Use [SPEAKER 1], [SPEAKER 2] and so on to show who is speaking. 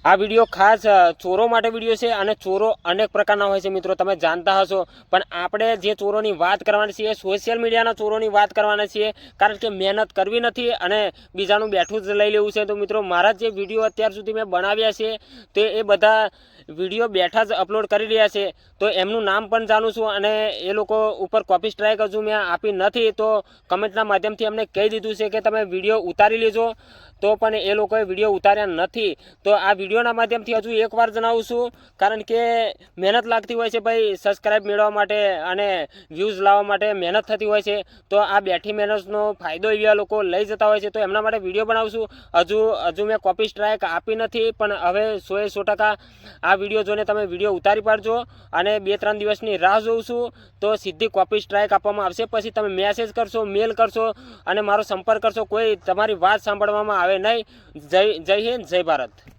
[SPEAKER 1] આ વીડિયો ખાસ ચોરો માટે વીડિયો છે અને ચોરો અનેક પ્રકારના હોય છે મિત્રો, તમે જાણતા હશો. પણ આપણે જે ચોરોની વાત કરવાની છીએ સોશિયલ મીડિયાના ચોરોની વાત કરવાના છીએ, કારણ કે મહેનત કરવી નથી અને બીજાનું બેઠું જ લઈ લેવું છે. તો મિત્રો, મારા જે વીડિયો અત્યાર સુધી મેં બનાવ્યા છે, તે એ બધા વીડિયો બેઠા જ અપલોડ કરી રહ્યા છે. તો એમનું નામ પણ જાણું છું અને એ લોકો ઉપર કોપી સ્ટ્રાઇક હજુ મેં આપી નથી. તો કમેન્ટના માધ્યમથી અમને કહી દીધું છે કે તમે વીડિયો ઉતારી લેજો. તો પણ એ લોકોએ વીડિયો ઉતાર્યા નથી. તો આ વિડીયોના માધ્યમથી હજુ એકવાર જણાવું છું. કારણ કે મહેનત લાગતી હોય છે ભાઈ સબસ્ક્રાઇબ મેળવવા માટે અને વ્યૂઝ લાવવા માટે મહેનત થતી હોય છે. તો આ બેઠી મહેનતનો ફાયદો એવા લોકો લઈ જતા હોય છે. તો એમના માટે વીડિયો બનાવશું હજુ હજુ મેં કોપી સ્ટ્રાઇક આપી નથી. પણ હવે સોએ સો ટકા આ વીડિયો જોઈને તમે વીડિયો ઉતારી પાડજો અને બે ત્રણ દિવસની રાહ જોઉં છું. તો સીધી કોપી સ્ટ્રાઇક આપવામાં આવશે. પછી તમે મેસેજ કરશો મેલ કરશો અને મારો સંપર્ક કરશો. કોઈ તમારી વાત સાંભળવામાં આવે નહીં. જય જય હિન્દ, જય ભારત.